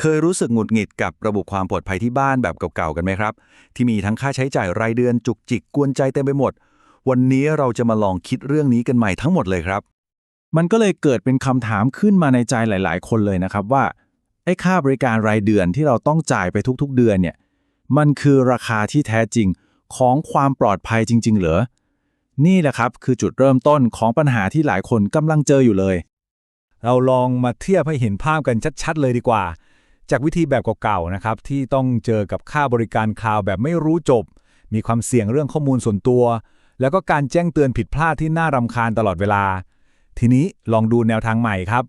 เคยรู้สึกหงุดหงิดกับระบบความปลอดภัยที่บ้านแบบเก่าๆกันไหมครับ ที่มีทั้งค่าใช้จ่ายรายเดือนจุกจิกกวนใจเต็มไปหมด วันนี้เราจะมาลองคิดเรื่องนี้กันใหม่ทั้งหมดเลยครับ มันก็เลยเกิดเป็นคำถามขึ้นมาในใจหลาย ๆ คนเลยนะครับว่าไอ้ค่าบริการรายเดือนที่เราต้องจ่ายไปทุกๆ เดือนเนี่ยมันคือราคาที่แท้จริงของความปลอดภัยจริง ๆ เหรอนี่แหละครับคือจุดเริ่มต้นของปัญหาที่หลายคนกำลังเจออยู่เลย เราลองมาเทียบให้เห็นภาพกันชัด ๆ เลยดีกว่า จากวิธีแบบเก่าๆนะครับที่ต้องเจอกับค่าบริการคลาวแบบไม่รู้จบ มีความเสี่ยงเรื่องข้อมูลส่วนตัว แล้วก็การแจ้งเตือนผิดพลาดที่น่ารำคาญตลอดเวลา ทีนี้ลองดูแนวทางใหม่ครับ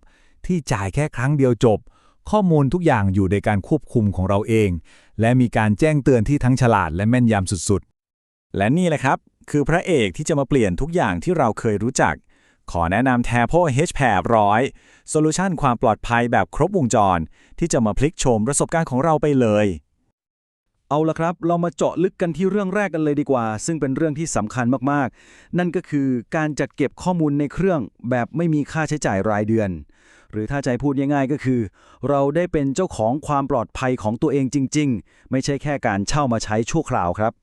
ที่จ่ายแค่ครั้งเดียวจบ ข้อมูลทุกอย่างอยู่ในการควบคุมของเราเอง และมีการแจ้งเตือนที่ทั้งฉลาดและแม่นยำสุดๆ และนี่แหละครับ คือพระเอกที่จะมาเปลี่ยนทุกอย่างที่เราเคยรู้จัก ขอแนะนำ t a p o h p a ร้อยโซลูชันความปลอดภัยแบบครบวงจร ที่จะมาพลิกโฉมประสบการณ์ของเราไปเลย เอาละครับ เรามาเจาะลึกกันที่เรื่องแรกกันเลยดีกว่า ซึ่งเป็นเรื่องที่สำคัญมากๆ นั่นก็คือการจัดเก็บข้อมูลในเครื่องแบบไม่มีค่าใช้จ่ายรายเดือน หรือถ้าใจพูดง่ายๆก็คือ เราได้เป็นเจ้าของความปลอดภัยของตัวเองจริง ๆ ไม่ใช่แค่การเช่ามาใช้ชั่วคราวครับ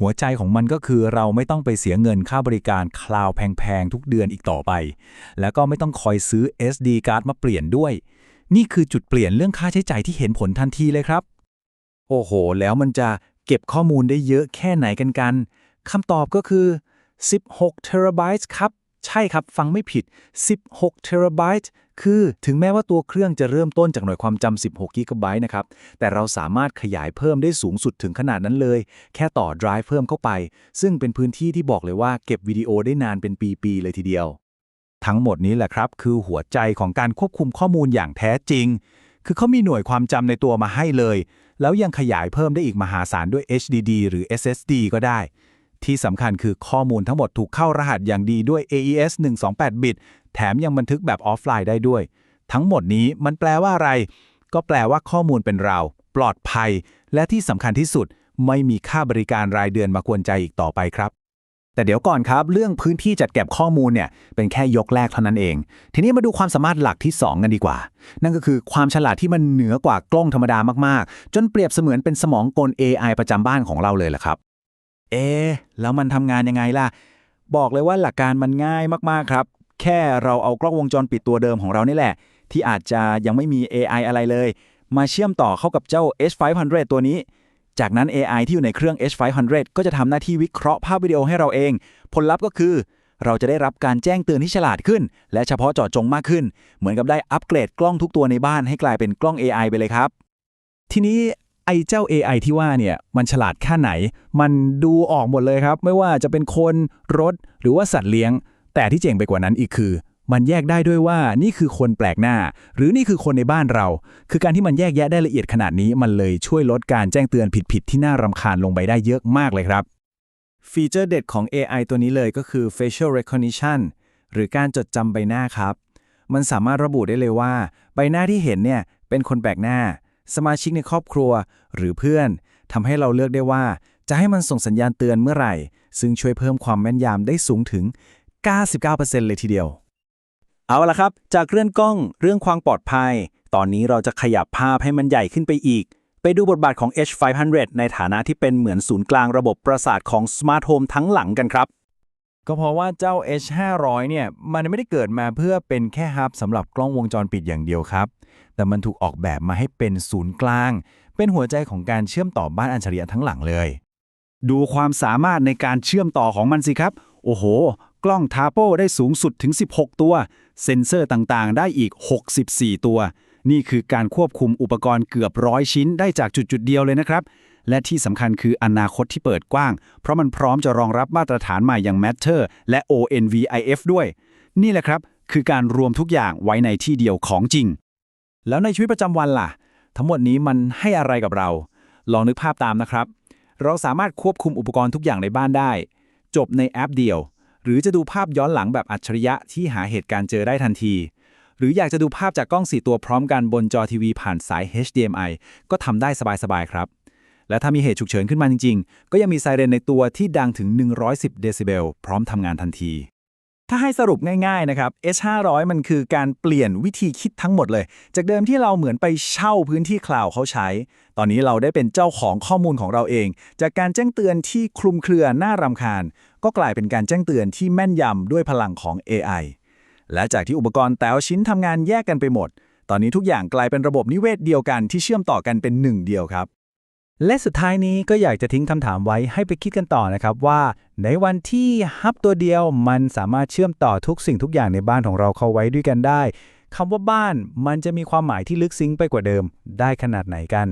หัวใจของมันก็คือเราไม่ต้องไปเสียเงินค่าบริการคลาวด์แพงๆ ทุกเดือนอีกต่อไป แล้วก็ไม่ต้องคอยซื้อ SD การ์ดมาเปลี่ยนด้วย นี่คือจุดเปลี่ยนเรื่องค่าใช้จ่ายที่เห็นผลทันทีเลยครับ โอ้โห แล้วมันจะเก็บข้อมูลได้เยอะแค่ไหนกันกันคำตอบก็คือ 16 t e r a b y t e ครับ ใช่ครับ ฟังไม่ผิด 16 t b คือถึงแม้ว่าตัวเครื่องจะเริ่มต้นจากหน่วยความจำ 16 g b นะครับ แต่เราสามารถขยายเพิ่มได้สูงสุดถึงขนาดนั้นเลย แค่ต่อ drive เพิ่มเข้าไป ซึ่งเป็นพื้นที่ที่บอกเลยว่าเก็บวิดีโอได้นานเป็นปีๆเลยทีเดียว ทั้งหมดนี้แหละครับ คือหัวใจของการควบคุมข้อมูลอย่างแท้จริง คือเขามีหน่วยความจำในตัวมาให้เลย แล้วยังขยายเพิ่มได้อีกมหาศาลด้วย HDD หรือ SSD ก็ได้ ที่สำคัญคือข้อมูลทั้งหมดถูกเข้ารหัสอย่างดีด้วย AES 128 บิต แถมยังบันทึกแบบออฟไลน์ได้ด้วย ทั้งหมดนี้มันแปลว่าอะไร ก็แปลว่าข้อมูลเป็นเรา ปลอดภัย และที่สำคัญที่สุด ไม่มีค่าบริการรายเดือนมากวนใจอีกต่อไปครับ แต่เดี๋ยวก่อนครับ เรื่องพื้นที่จัดเก็บข้อมูลเนี่ยเป็นแค่ยกแรกเท่านั้นเอง ทีนี้มาดูความสามารถหลักที่ 2 กันดีกว่า นั่นก็คือความฉลาดที่มันเหนือกว่ากล้องธรรมดามากๆ จนเปรียบเสมือนเป็นสมองกล AI ประจำบ้านของเราเลยแหละครับ เอ๊แล้วมันทำงานยังไงล่ะ บอกเลยว่าหลักการมันง่ายมากๆครับ แค่เราเอากล้องวงจรปิดตัวเดิมของเรานี่แหละ ที่อาจจะยังไม่มี AI อะไรเลย มาเชื่อมต่อเข้ากับเจ้า H500 ตัวนี้ จากนั้น AI ที่อยู่ในเครื่อง H500 ก็จะทำหน้าที่วิเคราะห์ภาพวิดีโอให้เราเอง ผลลัพธ์ก็คือ เราจะได้รับการแจ้งเตือนที่ฉลาดขึ้น และเฉพาะเจาะจงมากขึ้น เหมือนกับได้อัปเกรดกล้องทุกตัวในบ้านให้กลายเป็นกล้อง AI ไปเลยครับทีนี้ อ้เจ้า AI ที่ว่าเนี่ยมันฉลาดแค่ไหน มันดูออกหมดเลยครับ ไม่ว่าจะเป็นคนรถหรือว่าสัตว์เลี้ยง แต่ที่เจ๋งไปกว่านั้นอีกคือ มันแยกได้ด้วยว่านี่คือคนแปลกหน้า หรือนี่คือคนในบ้านเรา คือการที่มันแยกแยะได้ละเอียดขนาดนี้ มันเลยช่วยลดการแจ้งเตือนผิดๆที่น่ารำคาญลงไปได้เยอะมากเลยครับ ฟีเจอร์เด็ดของ AI ตัวนี้เลยก็คือ facial recognition หรือการจดจำใบหน้าครับ มันสามารถระบุได้เลยว่า ใบหน้าที่เห็นเนี่ยเป็นคนแปลกหน้า สมาชิกในครอบครัว หรือเพื่อนทำให้เราเลือกได้ว่า จะให้มันส่งสัญญาณเตือนเมื่อไหร่ ซึ่งช่วยเพิ่มความแม่นยำได้สูงถึง 99%เลยทีเดียว เอาละครับ จากเรื่องกล้องเรื่องความปลอดภัย ตอนนี้เราจะขยับภาพให้มันใหญ่ขึ้นไปอีก ไปดูบทบาทของ H500 ในฐานะที่เป็นเหมือนศูนย์กลางระบบประสาทของสมาร์ทโฮมทั้งหลังกันครับ ก็เพราะว่าเจ้า H500 เนี่ยมันไม่ได้เกิดมาเพื่อเป็นแค่ฮับสำหรับกล้องวงจรปิดอย่างเดียวครับ แต่มันถูกออกแบบมาให้เป็นศูนย์กลาง เป็นหัวใจของการเชื่อมต่อบ้านอัจฉริยะทั้งหลังเลย ดูความสามารถในการเชื่อมต่อของมันสิครับ โอ้โห กล้องทาโปได้สูงสุดถึง 16 ตัว เซ็นเซอร์ต่างๆ ได้อีก 64 ตัว นี่คือการควบคุมอุปกรณ์เกือบร้อยชิ้นได้จากจุดๆเดียวเลยนะครับ และที่สำคัญคืออนาคตที่เปิดกว้าง เพราะมันพร้อมจะรองรับมาตรฐานใหม่อย่าง Matter และ ONVIF ด้วย นี่แหละครับ คือการรวมทุกอย่างไว้ในที่เดียวของจริง แล้วในชีวิตประจำวันล่ะ ทั้งหมดนี้มันให้อะไรกับเรา ลองนึกภาพตามนะครับ เราสามารถควบคุมอุปกรณ์ทุกอย่างในบ้านได้ จบในแอปเดียว หรือจะดูภาพย้อนหลังแบบอัจฉริยะที่หาเหตุการณ์เจอได้ทันทีหรืออยากจะดูภาพจากกล้อง 4 ตัวพร้อมกันบนจอทีวีผ่านสาย HDMI ก็ทำได้สบาย ๆ ครับ และถ้ามีเหตุฉุกเฉินขึ้นมาจริง ๆ ก็ยังมีไซเรนในตัวที่ดังถึง 110 เดซิเบล พร้อมทำงานทันที ถ้าให้สรุปง่ายๆ นะครับ S500 มันคือการเปลี่ยนวิธีคิดทั้งหมดเลย จากเดิมที่เราเหมือนไปเช่าพื้นที่คลาวเขาใช้ ตอนนี้เราได้เป็นเจ้าของข้อมูลของเราเอง จากการแจ้งเตือนที่คลุมเครือน่ารำคาญ ก็กลายเป็นการแจ้งเตือนที่แม่นยำด้วยพลังของ AI และจากที่อุปกรณ์แต่ละชิ้นทำงานแยกกันไปหมด ตอนนี้ทุกอย่างกลายเป็นระบบนิเวศเดียวกันที่เชื่อมต่อกันเป็นหนึ่งเดียวครับ และสุดท้ายนี้ก็อยากจะทิ้งคำถามไว้ให้ไปคิดกันต่อนะครับว่า ในวันที่ฮับตัวเดียวมันสามารถเชื่อมต่อทุกสิ่งทุกอย่างในบ้านของเราเข้าไว้ด้วยกันได้คำว่าบ้านมันจะมีความหมายที่ลึกซึ้งไปกว่าเดิมได้ขนาดไหนกัน